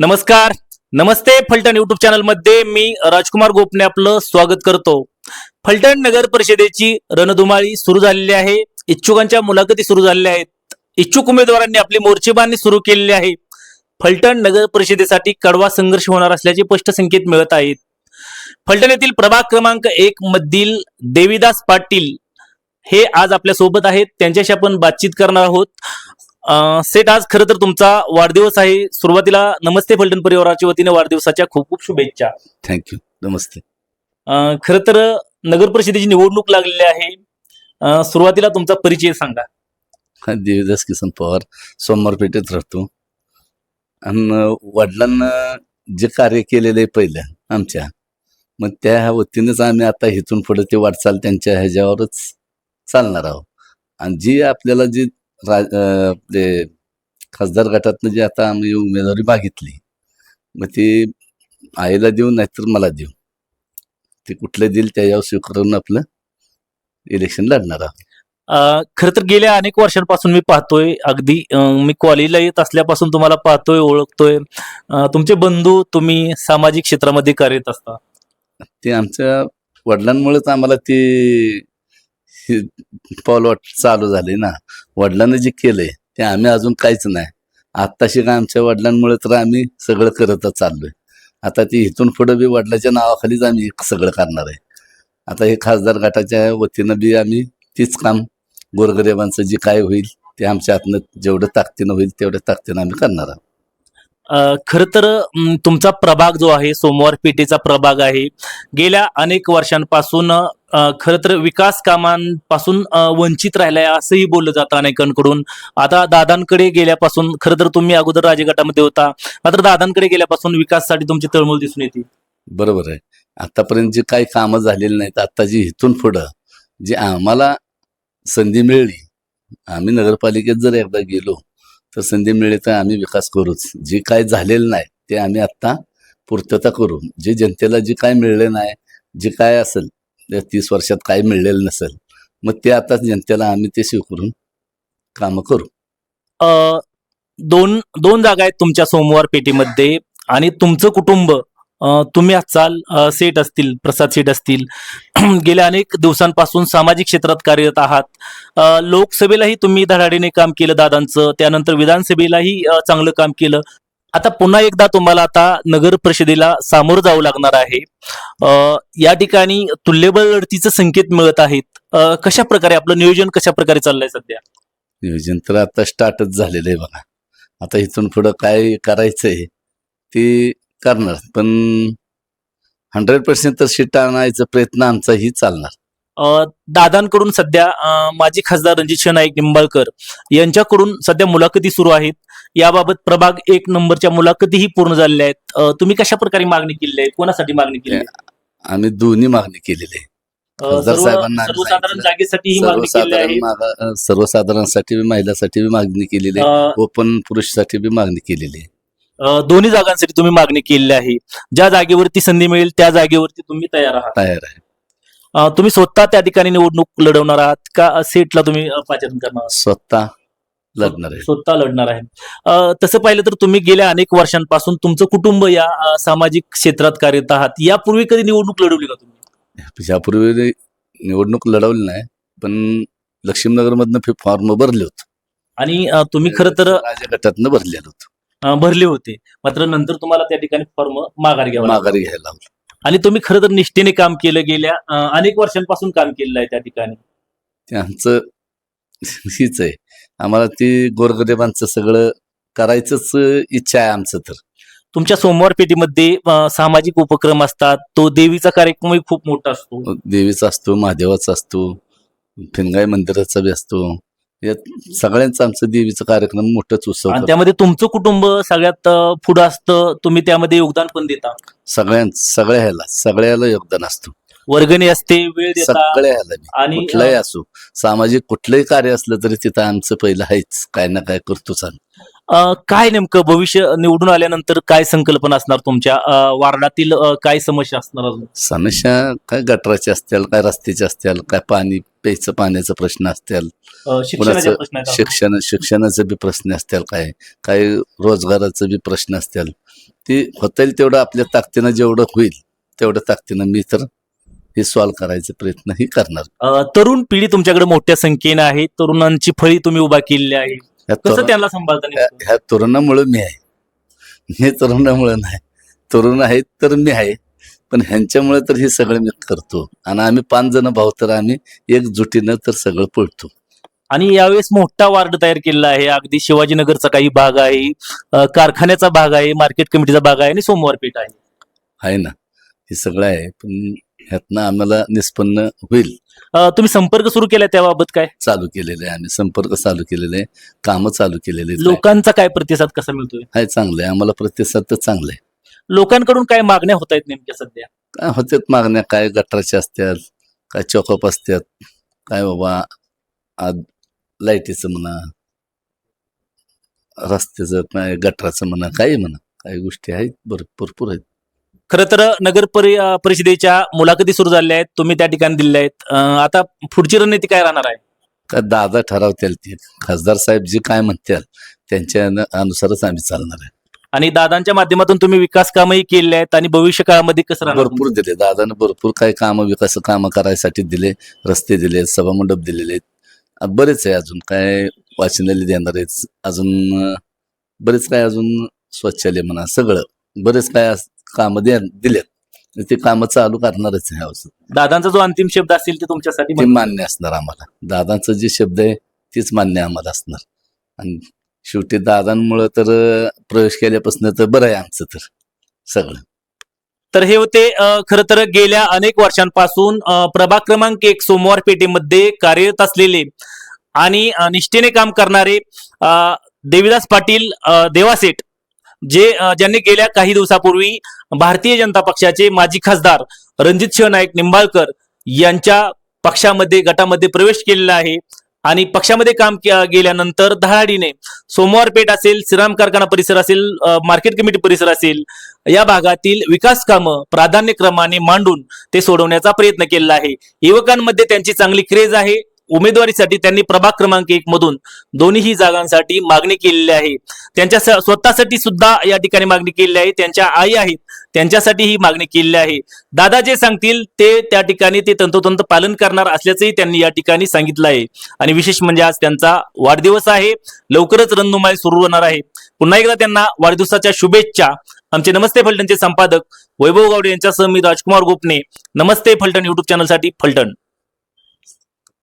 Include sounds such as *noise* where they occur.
नमस्कार. नमस्ते फलटण युट्यूब चॅनलमध्ये मी राजकुमार गोपने आपलं स्वागत करतो. फलटण नगर परिषदेची रणधुमाळी सुरू झालेली आहे. इच्छुकांच्या मुलाखती सुरू झालेल्या आहेत. इच्छुक उमेदवारांनी आपली मोर्चेबांधणी सुरू केलेली आहे. फलटण नगर परिषदेसाठी कडवा संघर्ष होणार असल्याचे स्पष्ट संकेत मिळत आहेत. फलटण येथील प्रभाग क्रमांक एक मधील देवीदास पाटील हे आज आपल्यासोबत आहेत. त्यांच्याशी आपण बातचीत करणार आहोत. सेठ आज खरं तर तुमचा वाढदिवस आहे. सुरुवातीला नमस्ते फलटण परिवाराच्या वतीने वाढदिवसाच्या खूप खूप शुभेच्छा. थँक्यू नमस्ते. खरं तर नगर परिषदेची निवडणूक लागलेली आहे. सुरुवातीला तुमचा परिचय सांगा. देवीदास किसन पवार सोमवार पेठेत राहतो. आणि वडिलांना जे कार्य केलेलं आहे पहिलं आमच्या मग त्या वतीनेच आम्ही आता इथून पुढे ते वाटचाल त्यांच्या ह्याच्यावरच चालणार आहोत. आणि जी आपल्याला जी आपले खासदार गटातनं जी आता आम्ही उमेदवारी मागितली मग ती आईला देऊ नाहीतर मला देऊ. ते कुठलं देईल त्याच्यावर स्वीकारून आपलं इलेक्शन लढणार आहोत. खरं तर गेल्या अनेक वर्षांपासून मी पाहतोय अगदी मी कॉलेजला येत असल्यापासून तुम्हाला पाहतोय ओळखतोय. तुमचे बंधू तुम्ही सामाजिक क्षेत्रामध्ये कार्यरत असता. ते आमच्या वडिलांमुळेच आम्हाला ते हे पाऊल वाट चालू झाले ना. वडिलांनी जे केलंय ते आम्ही अजून काहीच नाही. आत्ताशी काय आमच्या वडिलांमुळे तर आम्ही सगळं करतच चाललोय. आता ते इथून पुढे बी वडिलाच्या नावाखालीच आम्ही सगळं करणार आहे. आता हे खासदार गटाच्या वतीनं बी आम्ही तीच काम गोरगरिबांचं जे काय होईल ते आमच्या हातनं जेवढं ताकदीनं होईल तेवढ्या ताकदीनं आम्ही करणार आहोत. खर तर तुमचा प्रभाग जो आहे सोमवार पेठेचा प्रभाग आहे. गेल्या अनेक वर्षांपासून खर तर विकास कामांपासून वंचित राहिलाय असंही बोललं जातं अनेकांकडून. आता दादांकडे गेल्यापासून खरं तर तुम्ही अगोदर राजगटामध्ये होता. मात्र दादांकडे गेल्यापासून विकाससाठी तुमची तळमळ दिसून येते. बरोबर आहे. आतापर्यंत जे काही कामं झालेली नाहीत आता जी इथून पुढं जी आम्हाला संधी मिळली आम्ही नगरपालिकेत जर एकदा गेलो तर संधी मिळेल तर आम्ही विकास करूच. जे काय झालेलं नाही ते आम्ही आत्ता पूर्तता करू जे जनतेला जे काय मिळले नाही जे काय असेल त्या तीस वर्षात काय मिळलेलं नसेल मग ते आता जनतेला आम्ही ते स्वीकारून कामं करू. अ, दोन दोन जागा आहेत तुमच्या सोमवार पेटीमध्ये आणि तुमचं कुटुंब तुम्ही असाल अ, सेठ असतील प्रसाद सेठ असतील *clears throat* गेल्या अनेक दिवसांपासून सामाजिक क्षेत्रात कार्यरत आहात. लोकसभेलाही तुम्ही धडाडीने काम केलं दादांचं त्यानंतर विधानसभेलाही चांगलं काम केलं. आता पुन्हा एकदा तुम्हाला आता नगर परिषदेला सामोरं जावं लागणार आहे. या ठिकाणी तुल्यबळ लढतीचे संकेत मिळत आहेत. कशा प्रकारे आपलं नियोजन कशा प्रकारे चाललंय सध्या? नियोजन तर आता स्टार्टच झालेलं आहे बघा. आता इथून पुढं काय करायचंय ते करणार. पण हंड्रेड पर्सेंट तर सीट आणायचा प्रयत्न आमचाही चालणार. अ, दादांकडून सध्या अ, माजी खासदार रणजित नाईक निंबाळकर यांच्याकडून सध्या मुलाखती सुरू आहेत. याबाबत प्रभाग एक नंबरच्या मुलाखतीही पूर्ण झालेल्या आहेत. अ, तुम्ही कशा प्रकारे मागणी केली आहे? कोणासाठी मागणी केली आहे? आम्ही दोन्ही मागणी केलेली आहे. अ, खासदार सर्व- साहेबांना आम्ही सर्वसाधारण सांगितलं. जागेसाठी ही मागणी केली सर्वसाधारण आहे. मागा- सर्वसाधारणसाठी बी महिलासाठी बी मागणी केलेली आहे. अ, ओपन पुरुषसाठी बी मागणी केलेली आहे. दोन्ही जागांसाठी तुम्ही मागणी केलेली आहे. ज्या जागेवरती संधी मिळेल त्या जागेवरती तुम्ही तयार आहात. तयार आहे. अ, तुम्ही स्वतः त्या ठिकाणी निवडणूक लढवणार आहात का सेटला तुम्ही अ, पाचारण करणार आहात? स्वतः लढणार आहे. स्वतः लढणार आहे. अ, तसं पाहिलं तर तुम्ही गेल्या अनेक वर्षांपासून तुमचं कुटुंब या अ, सामाजिक क्षेत्रात कार्यरत आहात. यापूर्वी कधी निवडणूक लढवली का तुम्ही? यापूर्वी निवडणूक लढवली नाही पण लक्ष्मीनगर मधनं फॉर्म भरले होते. आणि अ, तुम्ही खरं तर राजा गटातनं भरलेलं होतं. भरले होते. मात्र नंतर तुम्हाला त्या ठिकाणी फॉर्म माघार घ्यावा. माघारी घ्यायला आणि तुम्ही खरं तर निष्ठेने काम केलं गेल्या अनेक वर्षांपासून काम केलेलं आहे त्या ठिकाणी. ते आमचं हीच आहे. आम्हाला ती गोरगरिबांचं सगळं करायचंच इच्छा आहे आमचं तर. तुमच्या सोमवार पेठीमध्ये अ, सामाजिक उपक्रम असतात. तो देवीचा कार्यक्रमही खूप मोठा असतो. देवीचा असतो महादेवाचा असतो फिनगाई मंदिराचा बी असतो. यात सगळ्यांचं आमचं देवीचा कार्यक्रम मोठंच उत्सव आणि करतो. त्यामध्ये तुमचं कुटुंब सगळ्यात अ, पुढं असतं तुम्ही त्यामध्ये योगदान पण देता. सगळ्यां सगळ्या ह्याला सगळ्याला योगदान असतो. वर्गणी असते वेळ देता. सगळे मी. आणि कुठलंही असो सामाजिक कुठलंही कार्य असलं तरी तिथं आमचं पहिलं आहेच. काय ना काय करतोच आम्ही अ, काय नेमकं भविष्य निवडून आल्यानंतर काय संकल्पना असणार तुमच्या? अ, वार्डातील अ, काय समस्या असणार अजून? समस्या काय गटराची असतील काय रस्त्याची असतील काय पाणी प्यायचं पाण्याचा प्रश्न असतील. अ, कुणाचं प्रश्न आहेत अजून. शिक्षण शिक्षणाचे बी प्रश्न असतील काय? काय रोजगाराचे बी प्रश्न असतील. ते होता येईल तेवढं आपल्या ताकदीनं जेवढं होईल तेवढ्या ताकदीनं मी तर हे सॉल्व्ह करायचे प्रयत्नही करणार. तरुण पिढी तुमच्याकडे मोठ्या संख्येने आहे. तरुणांची फळी तुम्ही उभा केलेली आहे. कसं त्यांना सांभाळता ह्या तरुणामुळे मी आहे. मी तरुणामुळे नाही. तरुण आहेत तर मी आहे. पण ह्यांच्यामुळे तर हे सगळं मी करतो. आणि आम्ही पाच जण भाऊ तर आम्ही एकजुटीनं तर सगळं पळतो. आणि यावेळेस मोठा वार्ड तयार केलेला आहे. अगदी शिवाजीनगरचा काही भाग आहे. कारखान्याचा भाग आहे. मार्केट कमिटीचा भाग आहे. आणि सोमवार पेठ आहे. आहे ना. हे सगळं आहे. पण ह्यातनं आम्हाला निष्पन्न होईल. अ, तुम्ही संपर्क सुरू केला त्याबाबत काय? चालू केलेलं आहे आम्ही. संपर्क चालू केलेले आहे. कामं चालू केलेले. लोकांचा काय प्रतिसाद कसा मिळतोय? आहे चांगलं आहे. आम्हाला प्रतिसाद तर चांगला आहे. लोकांकडून काय मागण्या होत आहेत नेमक्या सध्या? काय होत्यात मागण्या? काय गटराच्या असतात काय चॉकअप असतात काय बाबा आज लाईटीचं म्हणा रस्त्याचं काय गटराचं म्हणा काही म्हणा. काही गोष्टी आहेत भर भरपूर आहेत. खरं तर नगर परि परिषदेच्या मुलाखती सुरू झाल्या आहेत. तुम्ही त्या ठिकाणी दिल्या आहेत. आता पुढची रणनीती काय राहणार आहे? का दादा ठरवतील ते. खासदार साहेब जे काय म्हणतील त्यांच्या अनुसारच आम्ही चालणार आहे. आणि दादांच्या माध्यमातून तुम्ही विकास कामही केले आहेत आणि भविष्य काळामध्ये कसं राहणार भरपूर दिले. दादानं भरपूर काही कामं विकास कामं करायसाठी दिले. रस्ते दिले सभामंडप दिलेले आहेत. बरेच आहे अजून. काय वाचनालय देणार आहेत. अजून बरेच काय अजून शौचालय म्हणा सगळं. बरेच काय कामं दे दिलेत. ते कामं चालू करणारच आहे अजून. दादांचा जो अंतिम शब्द असेल ते तुमच्यासाठी ते मान्य असणार आम्हाला. दादांचं जे शब्द आहे तेच मान्य आम्हाला असणार. आणि शेवटी दादांमुळं तर अं, प्रवेश केल्यापासून तर बरं आहे आमचं तर सगळं. तर हे होते अ, खरं तर गेल्या अनेक वर्षांपासून अ, प्रभाग क्रमांक एक सोमवार पेठेमध्ये कार्यरत असलेले आणि अ, निष्ठेने काम करणारे अ, देविदास पाटील अ, देवासेठ जे ज्यांनी गेल्या काही दिवसापूर्वी भारतीय जनता पक्षाचे माजी खासदार रणजित सिंह नाईक निंबाळकर यांच्या पक्षामध्ये गटामध्ये प्रवेश केलेला आहे आणि पक्षामध्ये काम के- गेल्यानंतर धडाडीने सोमवार पेठ असेल श्रीराम कारखाना परिसर असेल मार्केट कमिटी परिसर असेल या भागातील विकास कामं प्राधान्यक्रमाने मांडून ते सोडवण्याचा प्रयत्न केलेला आहे. युवकांमध्ये त्यांची चांगली क्रेज आहे. उमेदवारीसाठी त्यांनी प्रभाग क्रमांक एक मधून दोन्ही जागांसाठी मागणी केलेली आहे. त्यांच्या स्वतःसाठी सुद्धा या ठिकाणी मागणी केलेली आहे. त्यांच्या आई आहेत त्यांच्यासाठी ही मागणी केलेली आहे. दादा जे सांगतील ते त्या ठिकाणी ते तंतोतंत पालन करणार असल्याचंही त्यांनी या ठिकाणी सांगितलं आहे. आणि विशेष म्हणजे आज त्यांचा वाढदिवस आहे. लवकरच रणधुमाळी सुरू होणार आहे. पुन्हा एकदा त्यांना वाढदिवसाच्या शुभेच्छा. आमचे नमस्ते फलटणचे संपादक वैभव गावडे यांच्यासह मी राजकुमार गोपने नमस्ते फलटण युट्यूब चॅनलसाठी फलटण.